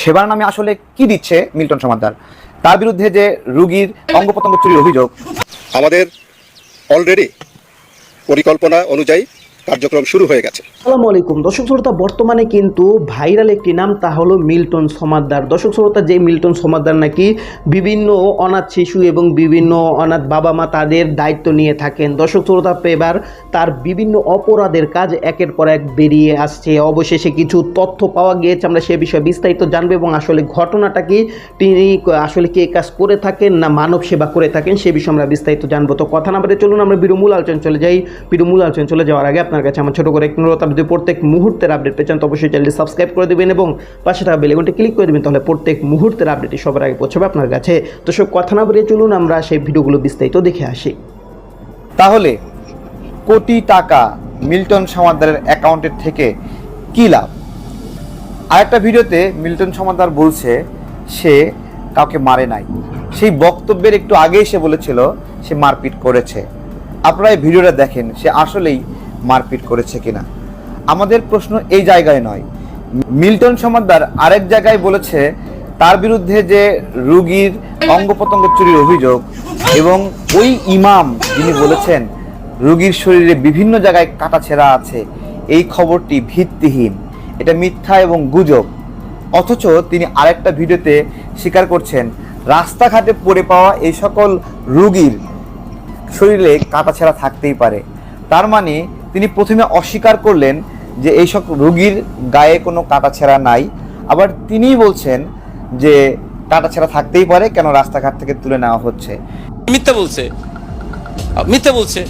সেবার নামে আসলে কি দিচ্ছে মিল্টন সমাদ্দার? তার বিরুদ্ধে যে রুগীর অঙ্গ প্রত্যঙ্গ চুরির অভিযোগ। আমাদের অলরেডি পরিকল্পনা অনুযায়ী কার্যক্রম শুরু হয়ে গেছে। আসসালামু আলাইকুম। দর্শক শ্রোতা, বর্তমানে কিন্তু ভাইরাল একটি নাম, তা হলো মিল্টন সমাদ্দার। দর্শক শ্রোতা, যে মিল্টন সমাদ্দার নাকি বিভিন্ন অনাথ শিশু এবং বিভিন্ন অনাথ বাবা মা তাদের দায়িত্ব নিয়ে থাকেন। দর্শক শ্রোতা, এবার তার বিভিন্ন অপরাধের কাজ একের পর এক বেরিয়ে আসছে। অবশেষে কিছু তথ্য পাওয়া গিয়েছে, আমরা সে বিষয়ে বিস্তারিত জানব এবং আসলে ঘটনাটা কি, তিনি আসলে কে কাজ করে থাকেন না মানব সেবা করে থাকেন, সে বিষয়ে আমরা বিস্তারিত জানব। তো কথা না বলে চলুন, আমরা বিরু মূল আলোচনা চলে যাই। বিরু মূল আলোচনা চলে যাওয়ার আগে আপনার কাছে আমার ছোট করে একটু অনুরোধ, আপনি যদি প্রত্যেক মুহূর্তের আপডেট পেয়েছেন তো অবশ্যই চ্যানেলটি সাবস্ক্রাইব করে দেবেন এবং পাশে থাকা বেলেগনটি ক্লিক করে দেবেন, তাহলে প্রত্যেক মুহূর্তের আপডেটটি সবার আগে পৌঁছাবে আপনার কাছে। তো সব কথা না বলে চলুন, আমরা সেই ভিডিওগুলো বিস্তারিত দেখে আসি। তাহলে, কোটি টাকা মিল্টন সমাদ্দারের অ্যাকাউন্টের থেকে কী লাভ? আরেকটা ভিডিওতে মিল্টন সমাদ্দার বলছে, সে কাউকে মারে নাই। সেই বক্তব্যের একটু আগেই সে বলেছিল, সে মারপিট করেছে। আপনারা এই ভিডিওটা দেখেন, সে আসলেই মারপিট করেছে কিনা? আমাদের প্রশ্ন এই জায়গায় নয়। মিল্টন সমাদ্দার আরেক জায়গায় বলেছে, তার বিরুদ্ধে যে রুগীর অঙ্গ প্রত্যঙ্গ চুরির অভিযোগ এবং ওই ইমাম যিনি বলেছেন, রুগীর শরীরে বিভিন্ন জায়গায় কাটা ছেঁড়া আছে, এই খবরটি ভিত্তিহীন। এটা মিথ্যা এবং গুজব। অথচ তিনি আরেকটা ভিডিওতে স্বীকার করছেন, রাস্তাঘাটে পড়ে পাওয়া এই সকল রুগীর শরীরে কাটা ছেঁড়া থাকতেই পারে। তার মানে তিনি প্রথমে অস্বীকার করলেন যে এই সব রুগীর গায়ে কোনো কাটা ছেঁড়া নাই। আবার তিনিই বলছেন যে কাটা ছেঁড়া থাকতেই পারে কেন রাস্তাঘাট থেকে তুলে নেওয়া হচ্ছে। মিথ্যা বলছে? মিথ্যা বলছে?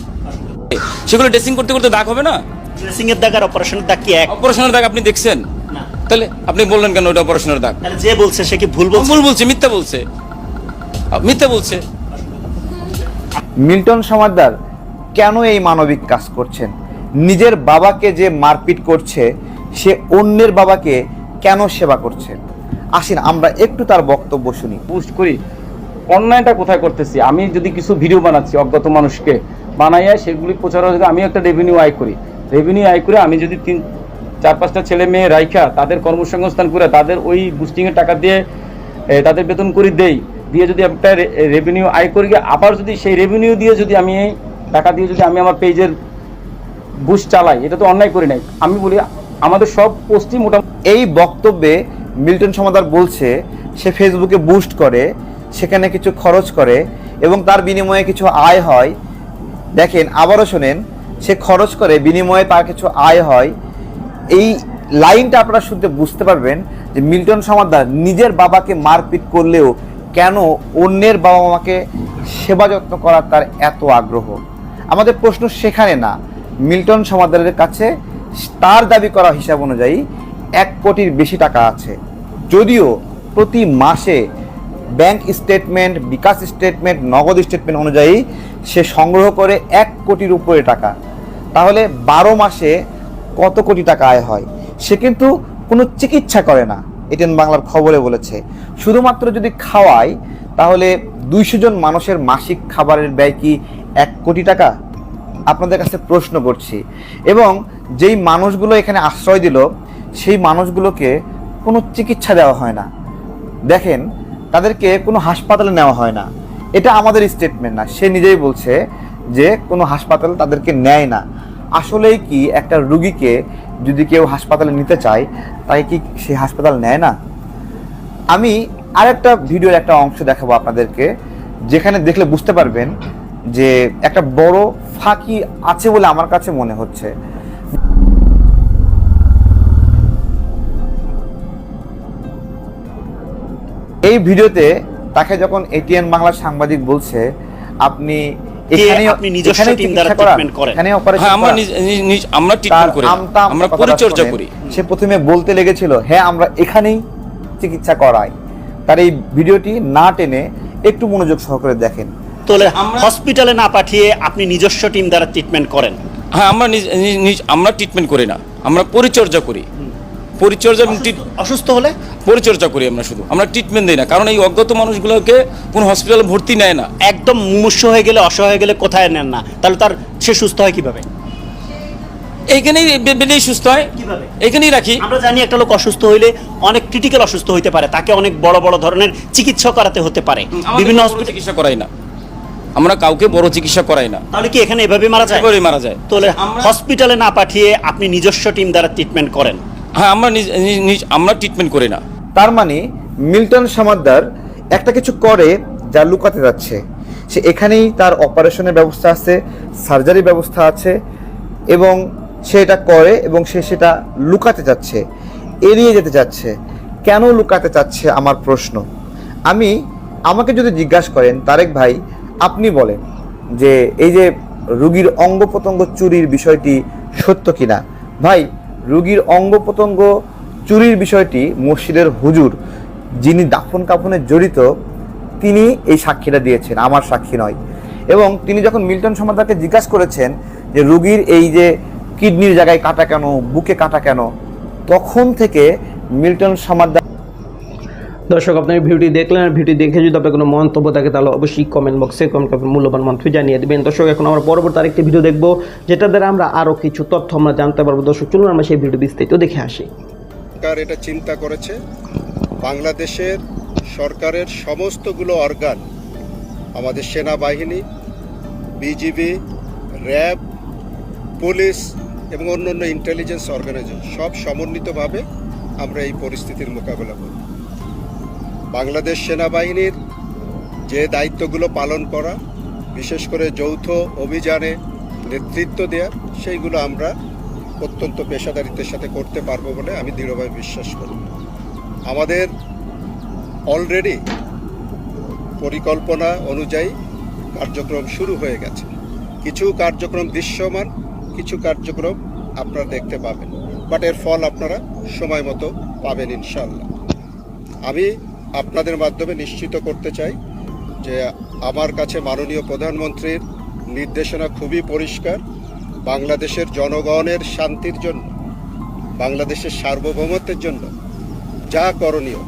সেগুলো ড্রেসিং করতে করতে দাগ হবে না? ড্রেসিং এর দাগ আর অপারেশনের দাগ কি এক? অপারেশনের দাগ আপনি দেখছেন? না। তাহলে আপনি বললেন কেন ওটা অপারেশনের দাগ? তাহলে যে বলছে সে কি ভুল বলছে? ভুল বলছে মিথ্যা বলছে। মিথ্যা বলছে। মিল্টন সমাদ্দার কেন এই মানবিক কাজ করছেন? নিজের বাবাকে যে মারপিট করছে, সে অন্যের বাবাকে কেন সেবা করছে? আসেন, আমরা একটু তার বক্তব্য শুনি। পোস্ট করি। অন্যায়টা কোথায় করতেছি? আমি যদি কিছু ভিডিও বানাচ্ছি, অজ্ঞাত মানুষকে বানাইয়া সেগুলি প্রচার আমি একটা রেভিনিউ আয় করি। রেভিনিউ আয় করে আমি যদি তিন, চার, পাঁচটা ছেলে মেয়ে রাইখা, তাদের কর্মসংস্থান করে, তাদের ওই বুস্টিংয়ের টাকা দিয়ে তাদের বেতন করে দেই, দিয়ে যদি একটা রেভিনিউ আয় করি, আবার যদি সেই রেভিনিউ দিয়ে যদি আমি টাকা দিয়ে যদি আমি আমার পেজের বুস্ট চালাই, এটা তো অন্যায় করি নাই। আমি বলি, আমাদের সব পোস্টই মোটামুটি এই বক্তব্যে মিল্টন সমাদার বলছে, সে ফেসবুকে বুস্ট করে, সেখানে কিছু খরচ করে, এবং তার বিনিময়ে কিছু আয় হয়। দেখেন, আবারও শোনেন, সে খরচ করে, বিনিময়ে তার কিছু আয় হয়। এই লাইনটা আপনারা শুনতে বুঝতে পারবেন যে মিল্টন সমাদার নিজের বাবাকে মারপিট করলেও কেন অন্যের বাবা মাকে সেবা যত্ন করার তার এত আগ্রহ? আমাদের প্রশ্ন সেখানে না। মিল্টন সমাদারের কাছে তার দাবি করা হিসাব অনুযায়ী এক কোটির বেশি টাকা আছে। যদিও প্রতি মাসে bank statement, bKash statement, Nagad statement অনুযায়ী সে সংগ্রহ করে এক কোটির উপরে টাকা। তাহলে বারো মাসে কত কোটি টাকা আয় হয়? সে কিন্তু কোনো চিকিৎসা করে না এটিএন বাংলার খবরে বলেছে। শুধুমাত্র যদি খাওয়ায়, তাহলে দুইশো জন মানুষের মাসিক খাবারের ব্যয় কি এক কোটি টাকা? আপনাদের কাছে প্রশ্ন করছি। এবং যেই মানুষগুলো এখানে আশ্রয় দিল, সেই মানুষগুলোকে কোনো চিকিৎসা দেওয়া হয় না। দেখেন, তাদেরকে কোনো হাসপাতালে নেওয়া হয় না। এটা আমাদের স্টেটমেন্ট না। সে নিজেই বলছে যে কোনো হাসপাতাল তাদেরকে নেয় না। আসলেই কি একটা রুগীকে যদি কেউ হাসপাতালে নিতে চায় তাই কি সে হাসপাতাল নেয় না? আমি আরেকটা ভিডিওর একটা অংশ দেখাবো আপনাদেরকে, যেখানে দেখলে বুঝতে পারবেন যে একটা বড় ফাঁকি আছে বলে আমার কাছে মনে হচ্ছে। এই ভিডিওতে তাকে যখন এটিএন বাংলার সাংবাদিক বলছে আপনি হ্যাঁ আমরা পরিচর্যা করি। সে প্রথমে বলতে লেগেছিল হ্যাঁ আমরা এখানেই চিকিৎসা করাই। তার এই ভিডিওটি না টেনে একটু মনোযোগ সহকারে দেখেন। আমরা- হসপিটালে না পাঠিয়ে আপনি নিজস্ব টিম দ্বারা ট্রিটমেন্ট করেন? হ্যাঁ আমরা আমরা ট্রিটমেন্ট করি না। আমরা পরিচর্যা করি। পরিচর্যা অসুস্থ হলে? পরিচর্যা করি আমরা শুধু। আমরা ট্রিটমেন্ট দিই না। কারণ এই অজ্ঞাত মানুষগুলোকে কোনো হসপিটালে ভর্তি নেয় না। একদম মুমূর্ষ হয়ে গেলে অসহায় হয়ে গেলে কোথায় নেন না? তাহলে তার সে সুস্থ হয় কীভাবে? এইখানেই বে- বেলেই সুস্থ হয়। কীভাবে? এখানেই রাখি। আমরা জানি একটা লোক অসুস্থ হইলে অনেক ক্রিটিক্যাল অসুস্থ হইতে পারে। তাকে অনেক বড় বড় ধরনের চিকিৎসা করাতে হতে পারে। বিভিন্ন চিকিৎসা করাই না। আমরা কাউকে বড় চিকিৎসা করাই না। তাহলে কি এখানে এভাবে মারা যায়? একেবারেই মারা যায়। তাহলে হসপিটালে না পাঠিয়ে আপনি নিজস্ব টিম দ্বারা ট্রিটমেন্ট করেন? হ্যাঁ আমরা নিজ- নিজ- নিজ- আমরা ট্রিটমেন্ট করি না। তার মানে মিল্টন সমাদ্দার একটা কিছু করে যা লুকাতে যাচ্ছে। সে এখানেই তার অপারেশনের ব্যবস্থা আছে সার্জারি ব্যবস্থা আছে এবং সে এটা করে এবং সে সেটা লুকাতে যাচ্ছে। এড়িয়ে যেতে চাচ্ছে কেন লুকাতে চাচ্ছে আমার প্রশ্ন? আমি আমাকে যদি জিজ্ঞাসা করেন তারেক ভাই আপনি বলেন যে এই যে রুগীর অঙ্গ প্রত্যঙ্গ চুরির বিষয়টি সত্য কিনা? ভাই, রুগীর অঙ্গ প্রত্যঙ্গ চুরির বিষয়টি মসজিদের হুজুর যিনি দাফন কাফনে জড়িত, তিনি এই সাক্ষীটা দিয়েছেন, আমার সাক্ষী নয়। এবং তিনি যখন মিল্টন সমাদারকে জিজ্ঞাসা করেছেন যে রুগীর এই যে কিডনির জায়গায় কাটা কেন, বুকে কাটা কেন, তখন থেকে মিল্টন সমাদার দর্শক, আপনার ভিডিওটি দেখলেন, আর ভিডিও দেখে যদি আপনার কোনো মন্তব্য থাকে, তাহলে অবশ্যই কমেন্ট বক্সে কমেন্ট করে মূল্যবান মন্তব্য জানিয়ে দেবেন। দর্শক, এখন আমরা পরবর্তী আরেকটি ভিডিও দেখব যেটা দ্বারা আমরা আরও কিছু তথ্য আমরা জানতে পারব। দর্শক, চলুন আমরা সেই ভিডিও বিস্তারিত দেখে আসি। সরকার এটা চিন্তা করেছে, বাংলাদেশের সরকারের সমস্তগুলো অর্গান আমাদের সেনাবাহিনী বিজিবি র্যাব, পুলিশ এবং অন্যান্য ইন্টেলিজেন্স অর্গানাইজেশন সব সমন্বিতভাবে আমরা এই পরিস্থিতির মোকাবেলা করি বাংলাদেশ সেনাবাহিনীর যে দায়িত্বগুলো পালন করা, বিশেষ করে যৌথ অভিযানে নেতৃত্ব দেয়া, সেইগুলো আমরা অত্যন্ত পেশাদারিত্বের সাথে করতে পারব বলে আমি দৃঢ়ভাবে বিশ্বাস করি। আমাদের অলরেডি পরিকল্পনা অনুযায়ী কার্যক্রম শুরু হয়ে গেছে। কিছু কার্যক্রম দৃশ্যমান, কিছু কার্যক্রম আপনারা দেখতে পাবেন। বাট এর ফল আপনারা সময় মতো পাবেন ইনশাল্লাহ আমি আপনাদের মাধ্যমে নিশ্চিত করতে চাই যে আমার কাছে মাননীয় প্রধানমন্ত্রীর নির্দেশনা খুবই পরিষ্কার। বাংলাদেশের জনগণের শান্তির জন্য, বাংলাদেশের সার্বভৌমত্বের জন্য যা করণীয়,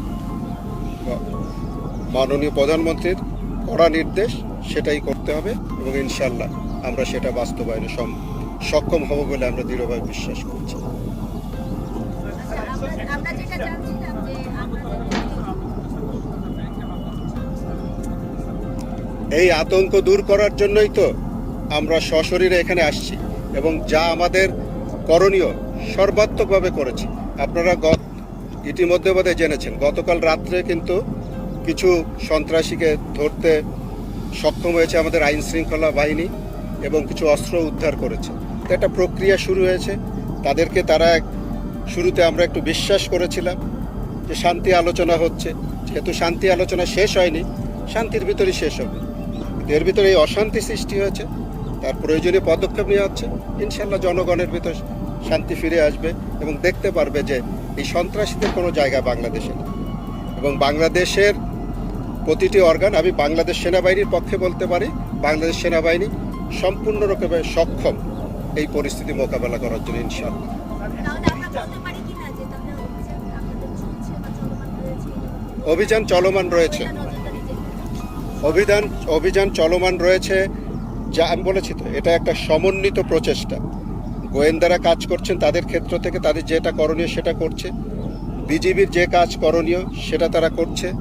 মাননীয় প্রধানমন্ত্রীর কড়া নির্দেশ সেটাই করতে হবে এবং ইনশাল্লাহ আমরা সেটা বাস্তবায়নে সক্ষম হব বলে আমরা দৃঢ়ভাবে বিশ্বাস করছি। এই আতঙ্ক দূর করার জন্যই তো আমরা সশরীরে এখানে আসছি এবং যা আমাদের করণীয় সর্বাত্মকভাবে করেছি। আপনারা গত ইতিমধ্যে বোধহয় জেনেছেন, গতকাল রাত্রে কিন্তু কিছু সন্ত্রাসীকে ধরতে সক্ষম হয়েছে আমাদের আইন শৃঙ্খলা বাহিনী এবং কিছু অস্ত্র উদ্ধার করেছে। একটা প্রক্রিয়া শুরু হয়েছে। তাদেরকে তারা এক- শুরুতে আমরা একটু বিশ্বাস করেছিলাম যে শান্তি আলোচনা হচ্ছে। যেহেতু শান্তি আলোচনা শেষ হয়নি, শান্তির ভিতরেই শেষ হবে। কিন্তু এর ভিতরে এই অশান্তি সৃষ্টি হয়েছে তার প্রয়োজনীয় পদক্ষেপ নেওয়া হচ্ছে। ইনশাল্লাহ জনগণের ভিতর শান্তি ফিরে আসবে এবং দেখতে পারবে যে এই সন্ত্রাসীদের কোনো জায়গা বাংলাদেশে নেই। এবং বাংলাদেশের প্রতিটি অর্গান আমি বাংলাদেশ সেনাবাহিনীর পক্ষে বলতে পারি বাংলাদেশ সেনাবাহিনী সম্পূর্ণ রকমে সক্ষম এই পরিস্থিতি মোকাবেলা করার জন্য ইনশাল্লাহ অভিযান চলমান রয়েছে? অভিযান অভিযান চলমান রয়েছে। যা আমি বলেছি তো, এটা একটা সমন্বিত প্রচেষ্টা। গোয়েন্দারা কাজ করছেন তাদের ক্ষেত্র থেকে, তাদের যেটা করণীয় সেটা করছে। বিজিবির যে কাজ করণীয় সেটা তারা করছে।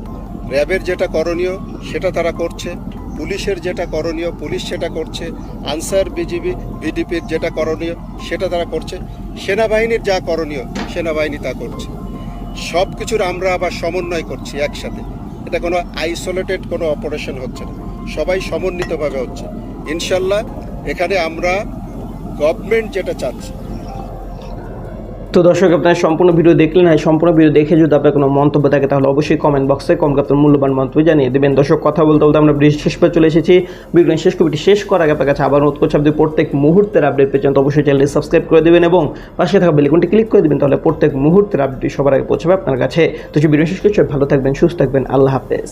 র্যাবের যেটা করণীয় সেটা তারা করছে। পুলিশের যেটা করণীয়, পুলিশ সেটা করছে। আনসার বিজিবি ভিডিপির যেটা করণীয় সেটা তারা করছে। সেনাবাহিনীর যা করণীয় সেনাবাহিনী তা করছে। সব কিছুর আমরা আবার সমন্বয় করছি একসাথে। এটা কোনো আইসোলেটেড কোনো অপারেশন হচ্ছে না। সবাই সমন্বিতভাবে হচ্ছে। ইনশাল্লাহ এখানে আমরা গভর্নমেন্ট যেটা চাচ্ছে তো দর্শক, আপনার সম্পূর্ণ ভিডিও দেখলেন আর সম্পূর্ণ ভিডিও দেখে যদি আপনার কোনো মন্তব্য থাকে, তাহলে অবশ্যই কমেন্ট বক্সে কম আপনার মূল্যবান মন্তব্য জানিয়ে দেবেন। দর্শক, কথা বলতে বলতে আমরা ভিডিও শেষ পর্যন্ত চলে এসেছি। ভিডিও শেষ কবিটি শেষ করার আগে আপনার কাছে আবার অনুরোধ করছি, আপনি প্রত্যেক মুহূর্তের আপডেট পেয়েছেন তো অবশ্যই চ্যানেলটি সাবস্ক্রাইব করে দেবেন এবং পাশে থাকা বেলিকনটি ক্লিক করে দেবেন, তাহলে প্রত্যেক মুহূর্তের আপডেট সবার আগে পৌঁছাবে আপনার কাছে। তো ভিডিও শেষ করছি, ভালো থাকবেন, সুস্থ থাকবেন, আল্লাহ হাফেজ।